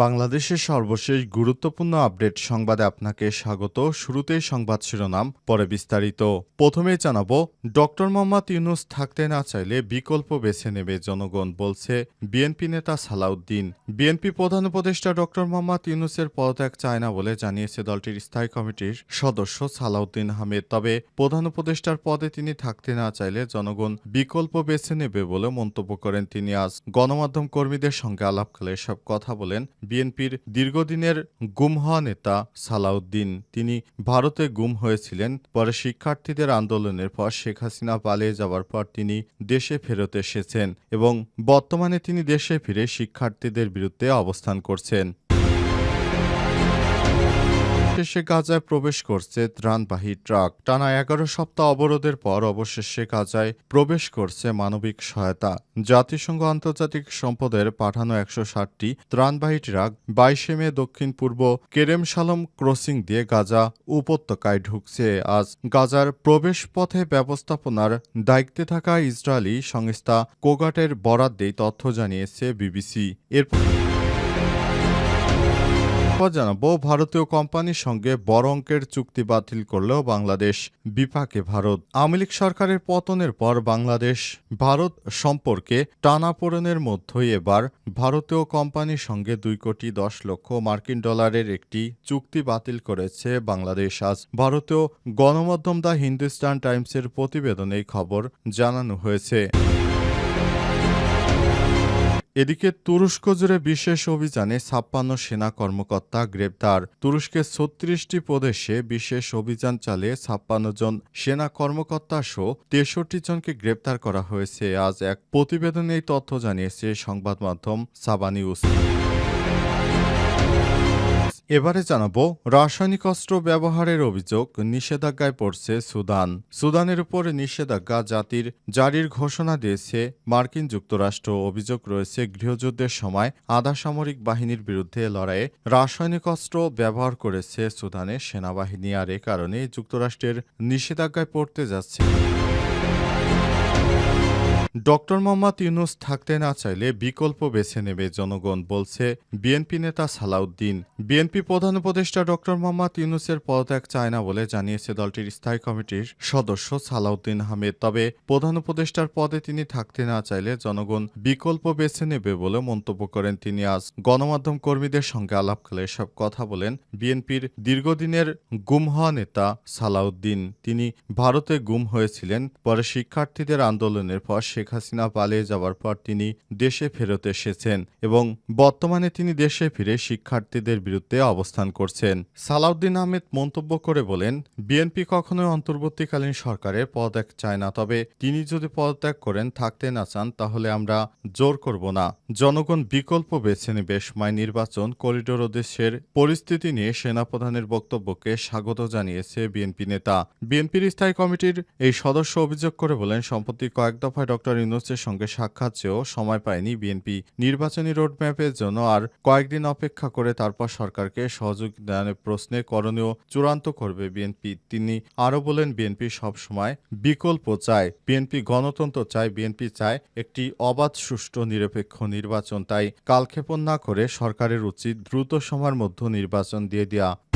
বাংলাদেশের সর্বশেষ গুরুত্বপূর্ণ আপডেট সংবাদে আপনাকে স্বাগত। শুরুতেই সংবাদ শিরোনাম, পরে বিস্তারিত। প্রথমেই জানাব, ডক্টর মোহাম্মদ ইউনুস থাকতে না চাইলে বিকল্প বেছে নেবে জনগণ, বলছে বিএনপি নেতা সালাউদ্দিন। বিএনপি প্রধান উপদেষ্টা ডক্টর মোহাম্মদ ইউনুসের পদত্যাগ চায় না বলে জানিয়েছে দলটির স্থায়ী কমিটির সদস্য সালাউদ্দিন আহমেদ। তবে প্রধান উপদেষ্টার পদে তিনি থাকতে না চাইলে জনগণ বিকল্প বেছে নেবে বলে মন্তব্য করেন তিনি আজ। গণমাধ্যম কর্মীদের সঙ্গে আলাপকালে সব কথা বলেন বিএনপির দীর্ঘদিনের গুম হওয়া নেতা সালাউদ্দিন। তিনি ভারতে গুম হয়েছিলেন, পরে শিক্ষার্থীদের আন্দোলনের পর শেখ হাসিনা পালিয়ে যাওয়ার পর তিনি দেশে ফেরত এসেছেন এবং বর্তমানে তিনি দেশে ফিরে শিক্ষার্থীদের বিরুদ্ধে অবস্থান করছেন। শেষে গাজায় প্রবেশ করছে ত্রাণবাহী ট্রাক। টানা এগারো সপ্তাহ অবরোধের পর অবশেষে গাজায় প্রবেশ করছে মানবিক সহায়তা। জাতিসংঘ আন্তর্জাতিক সম্পদের পাঠানো একশো ষাটটি ত্রাণবাহী ট্রাক বাইশে মে দক্ষিণ পূর্ব কেরেম সালম ক্রসিং দিয়ে গাজা উপত্যকায় ঢুকছে। আজ গাজার প্রবেশ পথে ব্যবস্থাপনার দায়িত্বে থাকা ইসরায়েলি সংস্থা কোগাটের বরাদ্দেই তথ্য জানিয়েছে বিবিসি। এরপর জানাব, ভারতীয় কোম্পানির সঙ্গে বড় অঙ্কের চুক্তি বাতিল করলেও বাংলাদেশ বিপাকে ভারত। আওয়ামী লীগ সরকারের পতনের পর বাংলাদেশ ভারত সম্পর্কে টানাপোড়েনের মধ্যেই এবার ভারতীয় কোম্পানির সঙ্গে দুই কোটি দশ লক্ষ মার্কিন ডলারের একটি চুক্তি বাতিল করেছে বাংলাদেশ। আজ ভারতীয় গণমাধ্যম দ্য হিন্দুস্তান টাইমসের প্রতিবেদনে খবর জানানো হয়েছে। এদিকে তুরস্ক জুড়ে বিশেষ অভিযানে ছাপ্পান্ন সেনা কর্মকর্তা গ্রেপ্তার। তুরস্কের ছত্রিশটি প্রদেশে বিশেষ অভিযান চালিয়ে ছাপ্পান্ন জন সেনা কর্মকর্তা সহ তেষট্টি জনকে গ্রেপ্তার করা হয়েছে। আজ এক প্রতিবেদনে এই তথ্য জানিয়েছে সংবাদ মাধ্যম সাবা এবারে জানাব, রাসায়নিক অস্ত্র ব্যবহারের অভিযোগ নিষেধাজ্ঞায় পড়ছে সুদান। সুদানের উপর নিষেধাজ্ঞা জাতির জারির ঘোষণা দিয়েছে মার্কিন যুক্তরাষ্ট্র। অভিযোগ রয়েছে, গৃহযুদ্ধের সময় আধা সামরিক বাহিনীর বিরুদ্ধে লড়াইয়ে রাসায়নিক অস্ত্র ব্যবহার করেছে সুদানের সেনাবাহিনী, আর এ কারণে যুক্তরাষ্ট্রের নিষেধাজ্ঞায় পড়তে যাচ্ছে। ডক্টর মোহাম্মদ ইউনুস থাকতে না চাইলে বিকল্প বেছে নেবে জনগণ, বলছে বিএনপি নেতা সালাউদ্দিন। বিএনপি প্রধান উপদেষ্টা ডক্টর মোহাম্মদ ইউনুসের পদত্যাগ চায় না বলে জানিয়েছে দলটির স্থায়ী কমিটির সদস্য সালাউদ্দিন আহমেদ। তবে প্রধান উপদেষ্টার পদে তিনি থাকতে না চাইলে জনগণ বিকল্প বেছে নেবে বলে মন্তব্য করেন তিনি। আজ গণমাধ্যম কর্মীদের সঙ্গে আলাপকালে সব কথা বলেন বিএনপির দীর্ঘদিনের গুম হওয়া নেতা সালাউদ্দিন। তিনি ভারতে গুম হয়েছিলেন, পরে শিক্ষার্থীদের আন্দোলনের পর শেখ হাসিনা পালিয়ে যাওয়ার পর তিনি দেশে ফেরত এসেছেন এবং বর্তমানে তিনি দেশে ফিরে শিক্ষার্থীদের বিরুদ্ধে অবস্থান করছেন। সালাউদ্দিন আহমেদ মন্তব্য করে বলেন, বিএনপি কখনোই অন্তর্বর্তীকালীন সরকারের পদত্যাগ চায় না, তবে তিনি যদি পদত্যাগ করেন, থাকতে না চান, তাহলে আমরা জোর করব না। জনগণ বিকল্প বেছে নেবে সময় নির্বাচন করিডোর দেশের পরিস্থিতি নিয়ে সেনাপ্রধানের বক্তব্যকে স্বাগত জানিয়েছে বিএনপি নেতা। বিএনপির স্থায়ী কমিটির এই সদস্য অভিযোগ করে বলেন, সম্প্রতি কয়েক দফায় ডক্টর ইউনুসের সঙ্গে সাক্ষাৎ চেয়েও সময় পায়নি বিএনপি। নির্বাচনী রোডম্যাপের জন্য আর কয়েকদিন অপেক্ষা করে তারপর সরকারকে সহযোগিতার প্রশ্নে করণীয় চূড়ান্ত করবে বিএনপি। তিনি আরও বলেন, বিএনপি সবসময় বিকল্প চায়। বিএনপি গণতন্ত্র চায়, বিএনপি চায় একটি অবাধ, সুষ্ঠু, নিরপেক্ষ নির্বাচন। তাই কালক্ষেপণ না করে সরকারের উচিত দ্রুত সময়ের মধ্যে নির্বাচন দিয়ে দেওয়া।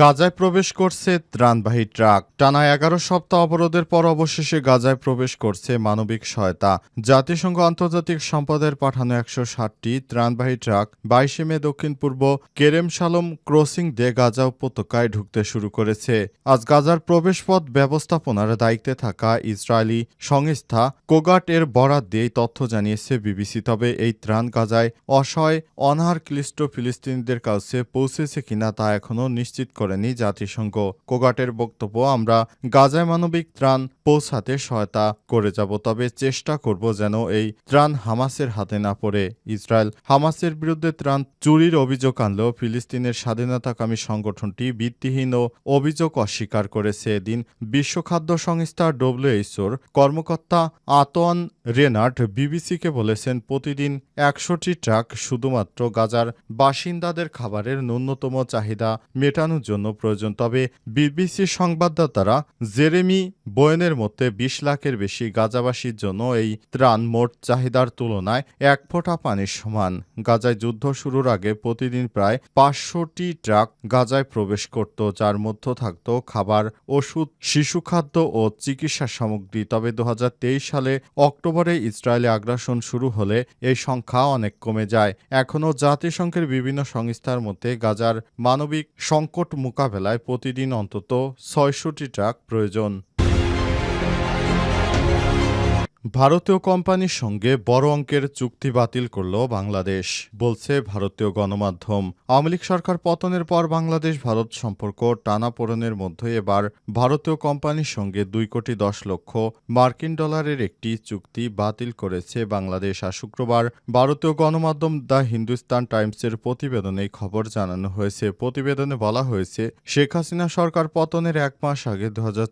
গাজায় প্রবেশ করছে ত্রাণবাহী ট্রাক। টানা এগারো সপ্তাহ অবরোধের পর অবশেষে গাজায় প্রবেশ করছে মানবিক সহায়তা। জাতিসংঘ আন্তর্জাতিক সম্পদের পাঠানো একশো ষাটটি ত্রাণবাহী ট্রাক বাইশে মে দক্ষিণ পূর্ব কেরেম সালম ক্রসিং দিয়ে গাজা উপত্যকায় ঢুকতে শুরু করেছে। আজ গাজার প্রবেশপথ ব্যবস্থাপনার দায়িত্বে থাকা ইসরায়েলি সংস্থা কোগাট এর বরাদ দিয়ে তথ্য জানিয়েছে বিবিসি। তবে এই ত্রাণ গাজায় অসহায় অনাহার ক্লিষ্ট ফিলিস্তিনিদের কাছে পৌঁছেছে কিনা তা এখনও নিশ্চিত করেনি জাতিসংঘ। কোগাটের বক্তব্য, আমরা গাজায় মানবিক ত্রাণ পৌঁছাতে সহায়তা করে যাব, তবে চেষ্টা করব যেন এই ত্রাণ হামাসের হাতে না পড়ে। ইসরায়েল হামাসের বিরুদ্ধে ত্রাণ চুরির অভিযোগ আনলেও ফিলিস্তিনের স্বাধীনতাকামী সংগঠনটি ভিত্তিহীন ও অভিযোগ অস্বীকার করেছে। এদিন বিশ্ব খাদ্য সংস্থা ডব্লিউএইচওর কর্মকর্তা আতোয়ান রেনার্ড বিবিসিকে বলেছেন, প্রতিদিন একশোটি ট্রাক শুধুমাত্র গাজার বাসিন্দাদের খাবারের ন্যূনতম চাহিদা মেটানোর জন্য প্রয়োজন। তবে বিবিসি সংবাদদাতারা জেরেমি বোয়েনের মতে বিশ লাখের বেশি গাজাবাসীর জন্য এই ত্রাণ মোট চাহিদার তুলনায় এক ফোঁটা পানির সমান। গাজায় যুদ্ধ শুরুর আগে প্রতিদিন প্রায় পাঁচশোটি ট্রাক গাজায় প্রবেশ করত, যার মধ্যে থাকত খাবার, ওষুধ, শিশু খাদ্য ও চিকিৎসা সামগ্রী। তবে দু হাজার তেইশ সালে অক্টোবরে ইসরায়েলে আগ্রাসন শুরু হলে এই সংখ্যা অনেক কমে যায়। এখনও জাতিসংঘের বিভিন্ন সংস্থার মধ্যে গাজার মানবিক সংকট মোকাবেলায় প্রতিদিন অন্তত ছয়শটি ট্রাক প্রয়োজন। ভারতীয় কোম্পানির সঙ্গে বড় অঙ্কের চুক্তি বাতিল করল বাংলাদেশ, বলছে ভারতীয় গণমাধ্যম। আওয়ামী লীগ সরকার পতনের পর বাংলাদেশ, ভারত সম্পর্ক টানাপোড়েনের মধ্যে এবার ভারতীয় কোম্পানির সঙ্গে দুই কোটি দশ লক্ষ মার্কিন ডলারের একটি চুক্তি বাতিল করেছে বাংলাদেশ। আর শুক্রবার ভারতীয় গণমাধ্যম দ্য হিন্দুস্তান টাইমসের প্রতিবেদনে খবর জানানো হয়েছে। প্রতিবেদনে বলা হয়েছে, শেখ হাসিনা সরকার পতনের এক মাস আগে দু হাজার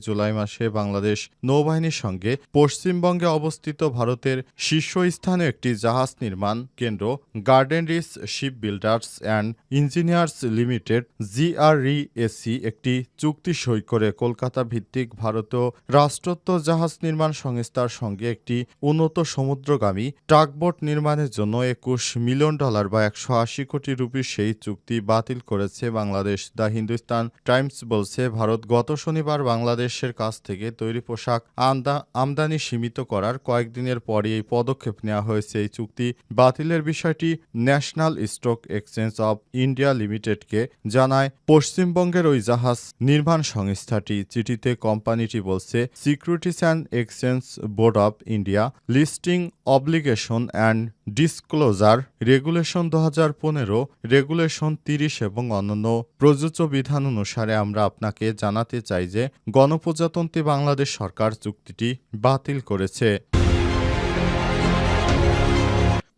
জুলাই মাসে বাংলাদেশ নৌবাহিনীর সঙ্গে পশ্চিমবঙ্গে অবস্থিত ভারতের শীর্ষস্থানে একটি জাহাজ নির্মাণ কেন্দ্র Garden Reach Ship Builders and Engineers Limited GRSE একটি চুক্তি সই করে কলকাতা ভিত্তিক ভারতীয় রাষ্ট্রত্ব জাহাজ নির্মাণ সংস্থার সঙ্গে একটি উন্নত সমুদ্রগামী টাগবোট নির্মাণের জন্য একুশ মিলিয়ন ডলার বা একশো আশি কোটি রুপির সেই চুক্তি বাতিল করেছে বাংলাদেশ। দ্য হিন্দুস্তান টাইমস বলছে, ভারত গত শনিবার বাংলাদেশের কাছ থেকে তৈরি পোশাক আমদা- আমদানি সীমিত করার কয়েকদিনের পরই এই পদক্ষেপ নেওয়া হয়েছে। এই চুক্তি বাতিলের বিষয়টি National Stock Exchange of India লিমিটেডকে জানায়। পশ্চিমবঙ্গের ওই জাহাজ নির্মাণ সংস্থাটি চিঠিতে কোম্পানিটি বলছে Securities and Exchange Board of India Listing Obligation and Disclosure Regulation দু হাজার পনেরো, রেগুলেশন তিরিশ এবং অন্যান্য প্রযোজ্য বিধান অনুসারে আমরা আপনাকে জানাতে চাই যে গণপ্রজাতন্ত্রী বাংলাদেশ সরকার চুক্তিটি বাতিল করেছে।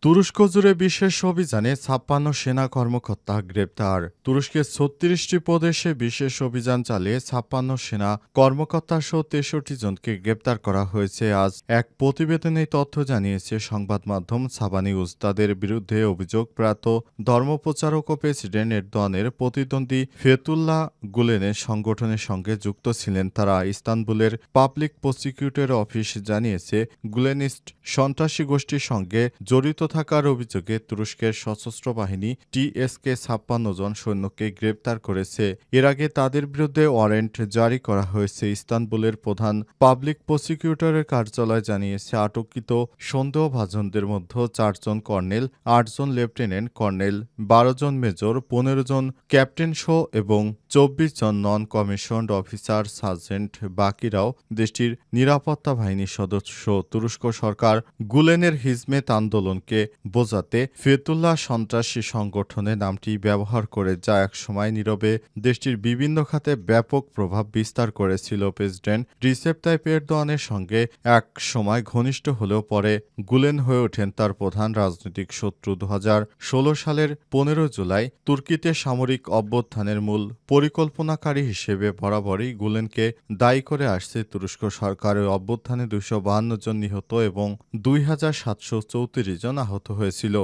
তুরস্ক জুড়ে বিশেষ অভিযানে ছাপ্পান্ন সেনা কর্মকর্তা গ্রেপ্তার। তুরস্কের ছত্রিশটি প্রদেশে বিশেষ অভিযান চালিয়ে ছাপ্পান্ন সেনা কর্মকর্তা সহ তেষট্টি জনকে গ্রেপ্তার করা হয়েছে। আজ এক প্রতিবেদনে তথ্য জানিয়েছে সংবাদ মাধ্যম সাবানি উস্তাদের বিরুদ্ধে অভিযোগ, প্রাত ধর্মপ্রচারক ও প্রেসিডেন্ট এরদোয়ানের প্রতিদ্বন্দ্বী ফেতুল্লাহ গুলেনের সংগঠনের সঙ্গে যুক্ত ছিলেন। তারা ইস্তানবুলের পাবলিক প্রসিকিউটর অফিস জানিয়েছে, গুলেনিস্ট সন্ত্রাসী গোষ্ঠীর সঙ্গে জড়িত থাকার অভিযোগে তুরস্কের সশস্ত্র বাহিনী টিএসকে ছাপ্পান্ন জন সৈন্যকে গ্রেপ্তার করেছে। এর আগে তাদের বিরুদ্ধে ওয়ারেন্ট জারি করা হয়েছে, ইস্তানবুলের প্রধান পাবলিক প্রসিকিউটরের কার্যালয় জানিয়েছে। আটককৃত সন্দেহভাজনদের মধ্যে চারজন কর্নেল, আটজন লেফটেন্যান্ট কর্নেল, বারো জন মেজর, পনেরো জন ক্যাপ্টেন শো এবং চব্বিশ জন নন কমিশনড অফিসার সার্জেন্ট বাকিরাও দেশটির নিরাপত্তা বাহিনীর সদস্য। তুরস্ক সরকার গুলেনের হিজমেত আন্দোলনকে বোঝাতে ফেতুল্লাহ সন্ত্রাসী সংগঠনের নামটি ব্যবহার করে যা একসময় নীরবে দেশটির বিভিন্ন খাতে ব্যাপক প্রভাব বিস্তার করেছিল। প্রেসিডেন্ট রিসেপ তাইপ এরদোয়ানের সঙ্গে এক সময় ঘনিষ্ঠ হলেও পরে গুলেন হয়ে ওঠেন তার প্রধান রাজনৈতিক শত্রু। দু হাজার ষোলো সালের পনেরো জুলাই তুর্কিতে সামরিক অভ্যুত্থানের মূল পরিকল্পনাকারী হিসেবে বরাবরই গুলেনকে দায়ী করে আসছে তুরস্ক সরকারের অভ্যুত্থানে দুইশো জন নিহত এবং দুই হাজার সাতশো চৌত্রিশ জন আহত হয়েছিল।